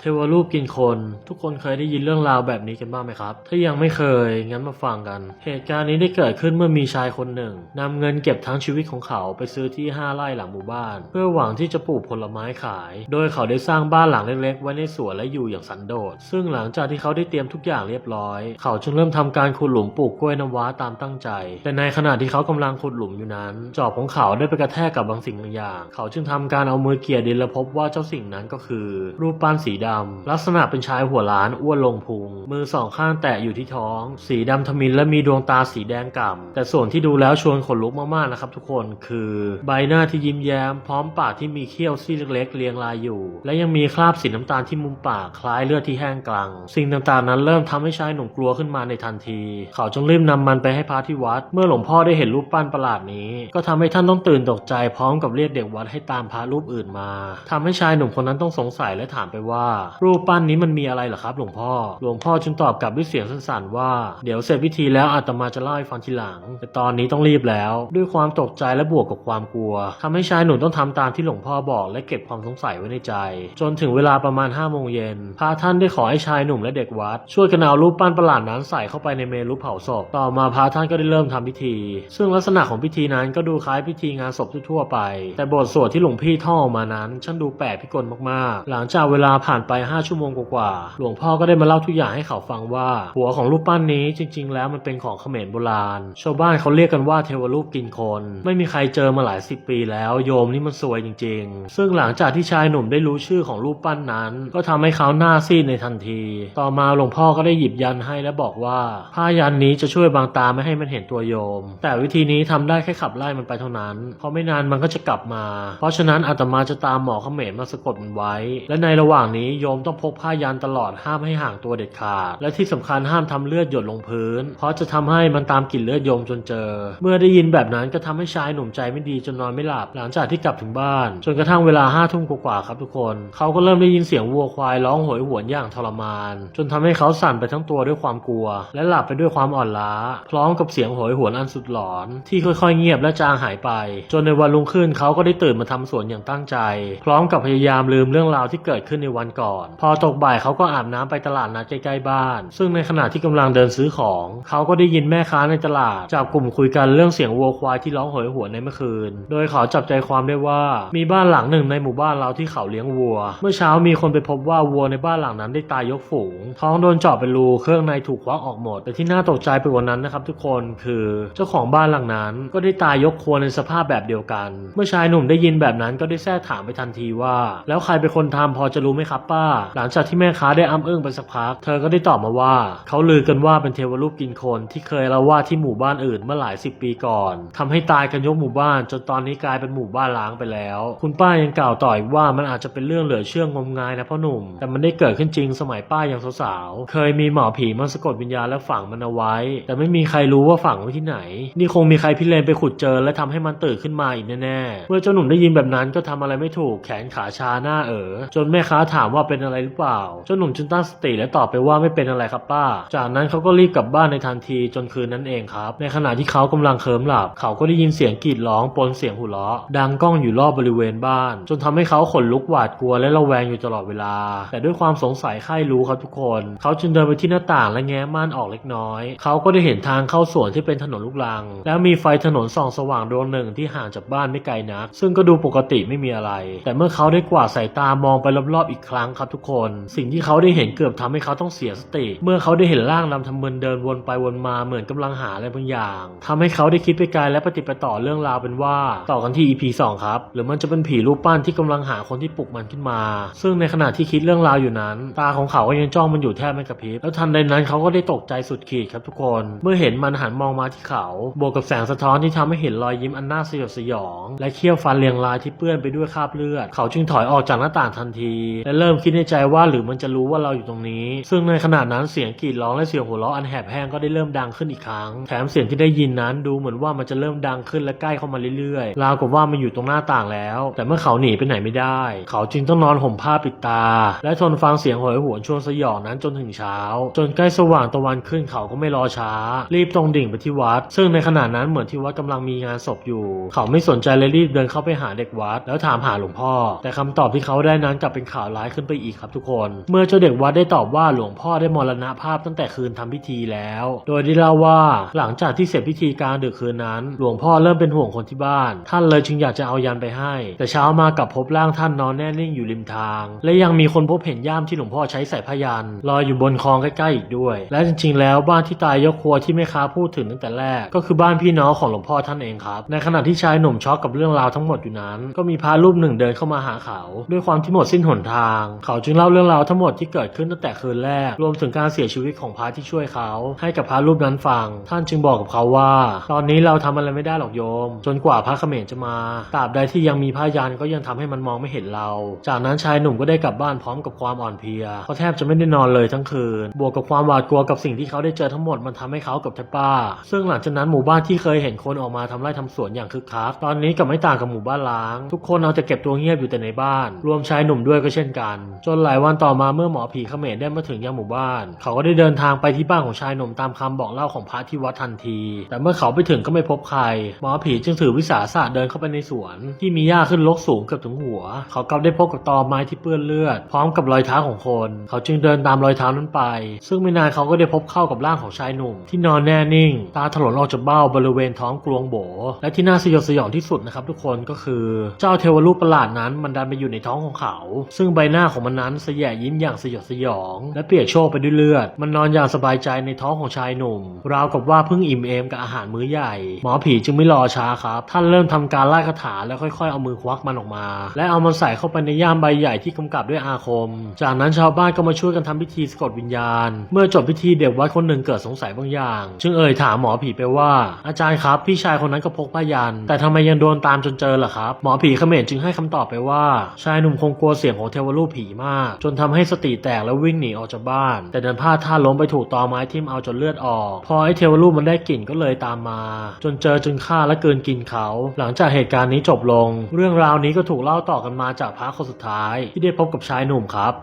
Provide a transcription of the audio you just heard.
เทวรูปกินคน ทุกคนเคยได้ยินเรื่องราวแบบนี้กันบ้างไหมครับ ถ้ายังไม่เคย งั้นมาฟังกัน เหตุการณ์นี้ได้เกิดขึ้นเมื่อมีชายคนหนึ่งนำเงินเก็บทั้งชีวิตของเขาไปซื้อที่ 5ไร่หลังหมู่บ้าน เพื่อหวังที่จะปลูกผลไม้ขาย โดยเขาได้สร้างบ้านหลังเล็กๆ ไว้ในสวนและอยู่อย่างสันโดษ ซึ่งหลังจากที่เขาได้เตรียมทุกอย่างเรียบร้อย เขาจึงเริ่มทำการขุดหลุมปลูกกล้วยน้ำว้าตามตั้งใจ แต่ในขณะที่เขากำลังขุดหลุมอยู่นั้น จอบของเขาได้ไปกระแทกกับบางสิ่งบางอย่าง เขาจึงทำการเอามือเกี่ยดินและพบว่าเจ้าสิ่งนั้นก็คือ รูปปั้นสีดำ ลักษณะเป็นชายหัวล้านอ้วนลงพุง มือสองข้างแตะอยู่ที่ท้อง สีดำทมินและมีดวงตาสีแดงก่ำแต่ส่วนที่ดูแล้วชวนขนลุกมากๆนะครับทุกคนคือ ใบหน้าที่ยิ้มแย้ม พร้อมปากที่มีเขี้ยวซี่เล็กๆเรียงรายอยู่ และยังมีคราบสีน้ำตาลที่มุมปากคล้ายเลือดที่แห้งกลังสิ่งต่างๆนั้นเริ่มทำให้ชายหนุ่มกลัวขึ้นมาในทันที เขาจึงรีบนำมันไปให้พระที่วัด เมื่อหลวงพ่อได้เห็นรูปปั้นประหลาดนี้ ก็ทำให้ท่านต้องตื่นตกใจพร้อมกับเรียกเด็กวัดให้ตามพระรูปอื่นมาทำให้ชายหนุ่มคนนั้นต้องสงสัยและถามไปว่ารูปปั้นนี้มันมีอะไรเหรอครับ หลวงพ่อ หลวงพ่อจึงตอบกลับด้วยเสียงสั้นๆว่า เดี๋ยวเสร็จพิธีแล้วอาตมาจะเล่าให้ฟังทีหลัง แต่ตอนนี้ต้องรีบแล้ว ด้วยความตกใจและบวกกับความกลัวทำให้ชายหนุ่มต้องทำตามที่หลวงพ่อบอกและเก็บความสงสัยไว้ในใจ จนถึงเวลาประมาณ5้าโมงเย็นพระท่านได้ขอให้ชายหนุ่มและเด็กวัด ช่วยกันเอารูปปั้นประหลาดนั้นใส่เข้าไปในเมรุเผาศพ ต่อมาพระท่านก็ได้เริ่มทำพิธี ซึ่งลักษณะของพิธีนั้นก็ดูคล้ายพิธีงานศพทั่วไป แต่บทสวดที่หลวงพี่ท่องมานั้นช่างดูแปลกพิกลมากๆ หลังจากเวลาผ่านไป 5 ชั่วโมงกว่าๆหลวงพ่อก็ได้มาเล่าทุกอย่างให้เขาฟังว่า หัวของรูปปั้นนี้จริง ๆ แล้วมันเป็นของเขมรโบราณ ชาวบ้านเขาเรียกกันว่าเทวรูปกินคน ไม่มีใครเจอมาหลายสิบปีแล้ว โยมนี่มันซวยจริง ๆ ซึ่งหลังจากที่ชายหนุ่มได้รู้ชื่อของรูปปั้นนั้น ก็ทำให้เขาหน้าซีดในทันที ต่อมาหลวงพ่อก็ได้หยิบยันให้และบอกว่าผ้ายันนี้จะช่วยบังตาไม่ให้มันเห็นตัวโยม แต่วิธีนี้ทำได้แค่ขับไล่มันไปเท่านั้นเพราะไม่นานมันก็จะกลับมา เพราะฉะนั้นอาตมาจะตามหมอเขมรมาสะกดมันไว้ และในระหว่างนี้โยมต้องพกผ้ายันตลอดห้ามให้ห่างตัวเด็ดขาด และที่สำคัญห้ามทำเลือดหยดลงพื้น เพราะจะทำให้มันตามกลิ่นเลือดโยมจนเจอ เมื่อได้ยินแบบนั้นก็ทำให้ชายหนุ่มใจไม่ดีจนนอนไม่หลับหลังจากที่กลับถึงบ้าน จนกระทั่งเวลาห้าทุ่มกว่าๆครับทุกคน เขาก็เริ่มได้ยินเสียงวัวควายร้องโหยหวนอย่างทรมาน จนทำให้เขาสั่นไปทั้งตัวด้วยความกลัว และหลับไปด้วยความอ่อนล้า พร้อมกับเสียงโหยหวนอันสุดหลอน ที่ค่อยๆเงียบและจางหายไป จนในวันรุ่งขึ้นเขาก็ได้ตื่นมาทำสวนอย่างตั้งใจ พร้อมกับพยายามลืมเรื่องราวที่เกิดขึ้นในวันก่อนพอตกบ่ายเขาก็อาบน้ำไปตลาดนัดใกล้ๆบ้าน ซึ่งในขณะที่กำลังเดินซื้อของ เขาก็ได้ยินแม่ค้าในตลาดจับกลุ่มคุยกันเรื่องเสียงวัวควายที่ร้องโหยหวนในเมื่อคืน โดยเขาจับใจความได้ว่ามีบ้านหลังหนึ่งในหมู่บ้านเราที่เขาเลี้ยงวัว เมื่อเช้ามีคนไปพบว่าวัวในบ้านหลังนั้นได้ตายยกฝูง ท้องโดนเจาะเป็นรูเครื่องในถูกควักออกหมด แต่ที่น่าตกใจไปกว่านั้นนะครับทุกคนคือเจ้าของบ้านหลังนั้น ก็ได้ตายยกครัวในสภาพแบบเดียวกัน เมื่อชายหนุ่มได้ยินแบบนั้นก็ได้แทรกถามไปทันทีว่า แล้วใครเป็นคนทำพอจะรู้ไหมครับป้าหลังจากที่แม่ค้าได้อ้ำอึ้งไปสักพัก เธอก็ได้ตอบมาว่า เขาลือกันว่าเป็นเทวรูปกินคนที่เคยเล่าว่าที่หมู่บ้านอื่นเมื่อหลายสิบปีก่อนทำให้ตายกันยกหมู่บ้านจนตอนนี้กลายเป็นหมู่บ้านล้างไปแล้ว คุณป้ายังกล่าวต่ออีกว่ามันอาจจะเป็นเรื่องเหลือเชื่องมงายนะพ่อหนุ่ม แต่มันได้เกิดขึ้นจริงสมัยป้ายังสาวๆเคยมีหมอผีมาสะกดวิญญาณและฝังมันเอาไว้ แต่ไม่มีใครรู้ว่าฝังไว้ที่ไหน นี่คงมีใครพิเรนไปขุดเจอและทำให้มันตื่นขึ้นมาอีกแน่ๆเมื่อเจ้าหนุ่มได้ยินแบบนั้นก็ทำอะไรไม่ถูกแขนขาชาหน้าเอ๋อจนแม่ค้าถามว่าเป็นอะไรหรือเปล่าเจ้าหนุ่มจึงตั้งสติและตอบไปว่าไม่เป็นอะไรครับป้า จากนั้นเขาก็รีบกลับบ้านในทันทีจนคืนนั้นเองครับ ในขณะที่เขากำลังเคลิ้มหลับ เขาก็ได้ยินเสียงกรีดร้องปนเสียงหัวเราะดังก้องอยู่รอบบริเวณบ้าน จนทำให้เขาขนลุกหวาดกลัวและระแวงอยู่ตลอดเวลา แต่ด้วยความสงสัยใคร่รู้ครับทุกคน เขาจึงเดินไปที่หน้าต่างและแง้มม่านออกเล็กน้อย เขาก็ได้เห็นทางเข้าสวนที่เป็นถนนลูกรัง แล้วมีไฟถนนส่องสว่างดวงหนึ่งที่ห่างจากบ้านไม่ไกลนัก ซึ่งก็ดูปกติไม่มีอะไร แต่เมื่อเขาได้กวาดสายตามองไปรอบๆอีกครั้งครับทุกคน สิ่งที่เขาได้เห็นเกือบทำให้เขาต้องเสียสติ เมื่อเขาได้เห็นร่างดำทำมึนเดินวนไปวนมาเหมือนกำลังหาอะไรบางอย่างทำให้เขาได้คิดไปไกลและปฏิดไปต่อเรื่องราวเป็นว่า ต่อกันที่ EP 2 ครับ หรือมันจะเป็นผีรูปปั้นที่กำลังหาคนที่ปลุกมันขึ้นมา ซึ่งในขณะที่คิดเรื่องราวอยู่นั้น ตาของเขาก็ยังจ้องมันอยู่แทบไม่กระพริบแล้วทันใดนั้นเขาก็ได้ตกใจสุดขีดครับทุกคน เมื่อเห็นมันหันมองมาที่เขา บวกกับแสงสะท้อนที่ทำให้เห็นรอยยิ้มอันน่าสยดสยอง และเขี้ยวฟันเรียงรายที่เปื้อนไปด้วยคราบเลือด เขาจึงถอยออกจากหน้าต่างทันที และเริ่มคิดในใจว่าหรือมันจะรู้ว่าเราอยู่ตรงนี้ ซึ่งในขณะนั้นเสียงกรีดร้องและเสียงหัวเราะอันแหบแห้งก็ได้เริ่มดังขึ้นอีกครั้ง แถมเสียงที่ได้ยินนั้นดูเหมือนว่ามันจะเริ่มดังขึ้นและใกล้เข้ามาเรื่อยๆ ราวกับว่ามันอยู่ตรงหน้าต่างแล้ว แต่เมื่อเขาหนีไปไหนไม่ได้ เขาจึงต้องนอนห่มผ้าปิดตา และทนฟังเสียงโหยหวนช่วงสยองนั้นจนถึงเช้า จนใกล้สว่างตะวันขึ้นเขาก็ไม่รอช้า รีบตรงดิ่งไปที่วัด ซึ่งในขณะนั้นเหมือนที่วัดกำลังมีงานศพอยู่ เขาไม่สนใจเลยรีบเดินเข้าไปหาเด็กวัด แล้วถามหาหลวงพ่อ แต่คำตอบที่เขาได้นั้นกลับเป็นข่าวร้ายขึ้นไปอีกครับทุกคน เมื่อเจ้าเด็กวัดได้ตอบว่าหลวงพ่อได้มรณภาพตั้งแต่คืนทำพิธีแล้ว โดยได้เล่าว่าหลังจากที่เสร็จพิธีกลารดึกคืนนั้น หลวงพ่อเริ่มเป็นห่วงคนที่บ้าน ท่านเลยจึงอยากจะเอายันไปให้ แต่เช้ามากลับพบร่างท่านนอนแน่นิ่งอยู่ริมทาง และยังมีคนพบเห็นย่ามที่หลวงพ่อใช้ใส่พยันลอยอยู่บนคลองใกล้ๆอีกด้วย และจริงๆ แล้วบ้านที่ตายยกครัวที่แม่ค้าพูดถึงตั้งแต่แรก ก็คือบ้านพี่น้องของหลวงพ่อท่านเองครับ ในขณะที่ชายหนุ่มช็อกกับเรื่องราวทั้งหมดอยู่นั้น ก็มีพระรูปหนึ่งเดินเข้ามาหาเขา ด้วยความที่หมดสิ้นหนทางเขาจึงเล่าเรื่องราวทั้งหมดที่เกิดขึ้นตั้งแต่คืนแรก รวมถึงการเสียชีวิตของพระที่ช่วยเขาให้กับพระรูปนั้นฟัง ท่านจึงบอกกับเขาว่า ตอนนี้เราทำอะไรไม่ได้หรอกโยม จนกว่าพระเขมรจะมาตราบใดที่ยังมีพระยันก็ยังทำให้มันมองไม่เห็นเรา จากนั้นชายหนุ่มก็ได้กลับบ้านพร้อมกับความอ่อนเพลียเขาแทบจะไม่ได้นอนเลยทั้งคืน บวกกับความหวาดกลัวกับสิ่งที่เขาได้เจอทั้งหมดมันทำให้เขากับแทบป้า ซึ่งหลังจากนั้นหมู่บ้านที่เคยเห็นคนออกมาทำไร่ทำสวนอย่างคึกคักตอนนี้กลับไม่ต่างกับหมู่บ้านล้าง ทุกคนเอาแต่เก็บตัวเงียบอยู่แต่ในบ้าน รวมชายหนุ่มด้วยก็เช่นกันจนหลายวันต่อมาเมื่อหมอผีเขมรได้มาถึงยังหมู่บ้าน เขาก็ได้เดินทางไปที่บ้านของชายหนุ่มตามคำบอกเล่าของพระที่วัดทันที แต่เมื่อเขาไปถึงก็ไม่พบใคร หมอผีจึงถือวิสาสะเดินเข้าไปในสวน ที่มีหญ้าขึ้นรกสูงเกือบถึงหัว เขากลับได้พบกับตอไม้ที่เปื้อนเลือด พร้อมกับรอยเท้าของคน เขาจึงเดินตามรอยเท้านั้นไป ซึ่งไม่นานเขาก็ได้พบเข้ากับร่างของชายหนุ่ม ที่นอนแน่นิ่ง ตาถลนออกจากเบ้าบริเวณท้องกลวงโบ และที่น่าสยดสยองที่สุดนะครับทุกคนก็คือ เจ้าเทวรูปประหลาดนั้นมันดันไปอยู่ในท้องของเขา ซึ่งใบหน้าของมันนั้นสยะยิ้มอย่างสยดสยอง และเปียกโชกไปด้วยเลือด มันนอนอย่างสบายใจในท้องของชายหนุ่ม ราวกับว่าเพิ่งอิ่มเอมกับอาหารมื้อใหญ่ หมอผีจึงไม่รอช้าครับ ท่านเริ่มทำการไล่คาถาแล้วค่อยๆ เอามือควักมันออกมา และเอามันใส่เข้าไปในย่ามใบใหญ่ที่กำกับด้วยอาคม จากนั้นชาวบ้านก็มาช่วยกันทำพิธีสะกดวิญญาณ เมื่อจบพิธีเด็กวัดคนหนึ่งเกิดสงสัยบางอย่าง จึงเอ่ยถามหมอผีไปว่า อาจารย์ครับพี่ชายคนนั้นก็พกผ้ายัน แต่ทำไมยังโดนตามจนเจอล่ะครับ หมอผีเขมรจึงให้คำตอบไปว่า ชายหนุ่มคงกลัวเสียงของเทวรูปผีมาก จนทำให้สติแตกแล้ววิ่งหนีออกจากบ้าน แต่เดินพลาดท่าล้มไปถูกตอไม้ทิ่มเอาจนเลือดออก พอไอ้เทวรูปมันได้กลิ่นก็เลยตามมา จนเจอจึงฆ่าและเกินกินเขา หลังจากเหตุการณ์นี้จบลง เรื่องราวนี้ก็ถูกเล่าต่อกันมาจากพระคนสุดท้าย ที่ได้พบกับชายหนุ่มครับ